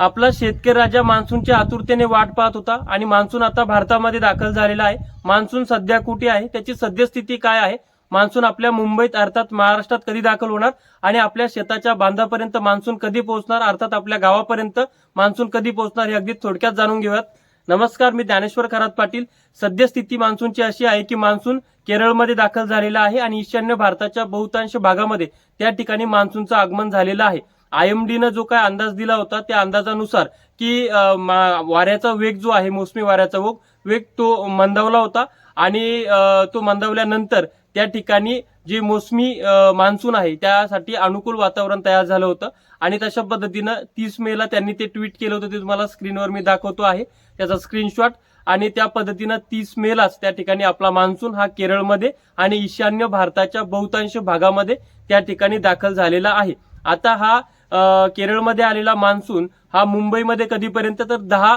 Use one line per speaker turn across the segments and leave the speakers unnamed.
आपला शेतकरी राजा मान्सूनच्या आतुरतेने वाट पाहत होता आणि मान्सून आता भारतामध्ये दाखल झालेला आहे. मान्सून सध्या कुठे आहे? त्याची सद्यस्थिती काय आहे? मान्सून आपल्या मुंबईत अर्थात महाराष्ट्रात कधी दाखल होणार? आणि आपल्या शेताच्या बांधापर्यंत मान्सून कधी पोहोचणार? अर्थात आपल्या गावापर्यंत मान्सून कधी पोहोचणार? हे अगदी थोडक्यात जाणून घेऊयात. नमस्कार मी ज्ञानेश्वर खरात पाटील. सद्यस्थिती मान्सूनची अशी आहे की मान्सून केरळमध्ये दाखल झालेला आहे आणि ईशान्य भारताच्या बहुतांश भागामध्ये त्या ठिकाणी मान्सूनचं आगमन झालेलं आहे. आयएमडीनं जो काय अंदाज दिला होता त्या अंदाजानुसार की मा- वाऱ्याचा वेग जो आहे मोसमी वाऱ्याचा वेग वेग तो मंदावला होता. आणि तो मंदावल्यानंतर त्या ठिकाणी जे मोसमी मान्सून आहे त्यासाठी अनुकूल वातावरण तयार झालं होतं. आणि तशा पद्धतीनं तीस मेला त्यांनी ते ट्विट केलं होतं ते तुम्हाला स्क्रीनवर मी दाखवतो आहे. त्याचा स्क्रीनशॉट. आणि त्या पद्धतीनं तीस मेलाच त्या ठिकाणी आपला मान्सून हा केरळमध्ये आणि ईशान्य भारताच्या बहुतांश भागामध्ये त्या ठिकाणी दाखल झालेला आहे. आता हा केरळमध्ये आलेला मान्सून हा मुंबईमध्ये कधीपर्यंत तर दहा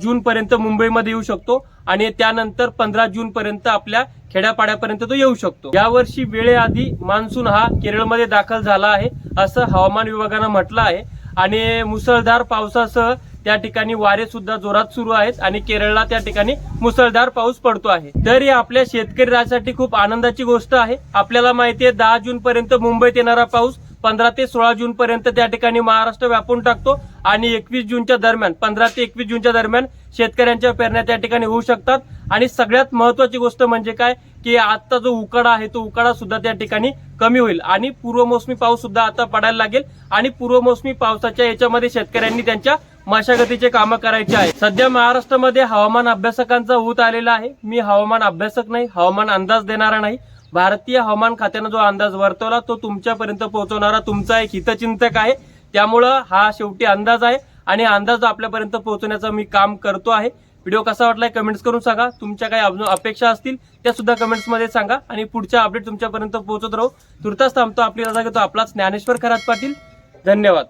जून पर्यंत मुंबईमध्ये येऊ शकतो आणि त्यानंतर पंधरा जून पर्यंत आपल्या खेड्यापाड्यापर्यंत तो येऊ शकतो. यावर्षी वेळेआधी मान्सून हा केरळमध्ये दाखल झाला आहे असं हवामान विभागानं म्हटलं आहे. आणि मुसळधार पावसासह त्या ठिकाणी वारे सुद्धा जोरात सुरू आहेत आणि केरळला त्या ठिकाणी मुसळधार पाऊस पडतो आहे. तर ही आपल्या शेतकरी राजासाठी खूप आनंदाची गोष्ट आहे. आपल्याला माहिती आहे दहा जून पर्यंत मुंबईत येणारा पाऊस पंधरा ते सोळा जून पर्यंत त्या ठिकाणी महाराष्ट्र व्यापून टाकतो आणि एकवीस जूनच्या दरम्यान पंधरा ते एकवीस जूनच्या दरम्यान शेतकऱ्यांच्या पेरण्या त्या ठिकाणी होऊ शकतात. आणि सगळ्यात महत्वाची गोष्ट म्हणजे काय? की आजचा जो उकाडा आहे तो उकाडा सुद्धा त्या ठिकाणी कमी होईल. आणि पूर्वमोसमी पाऊस सुद्धा आता पडायला लागेल. आणि पूर्वमोसमी पावसाच्या याच्यामध्ये शेतकऱ्यांनी त्यांच्या मशागतीचे कामं करायचे आहे सध्या महाराष्ट्रामध्ये हवामान अभ्यासकांचा होत आलेला आहे. मी हवामान अभ्यासक नाही हवामान अंदाज देणारा नाही. भारतीय हवामान खात्यानं जो अंदाज वर्तवला तो तुमच्यापर्यंत पोहोचवणारा तुमचा एक हितचिंतक आहे. त्यामुळं हा शेवटी अंदाज आहे आणि अंदाज आपल्यापर्यंत पोहोचवण्याचं मी काम करतो आहे. व्हिडिओ कसा वाटलाय कमेंट्स करून सांगा. तुमच्या काही अजून अपेक्षा असतील त्या सुद्धा कमेंट्समध्ये सांगा आणि पुढच्या अपडेट तुमच्यापर्यंत पोहोचत राहू. तुर्तास थांबतो आपली रजा घेतो आपलाच ज्ञानेश्वर खरात पाटील. धन्यवाद.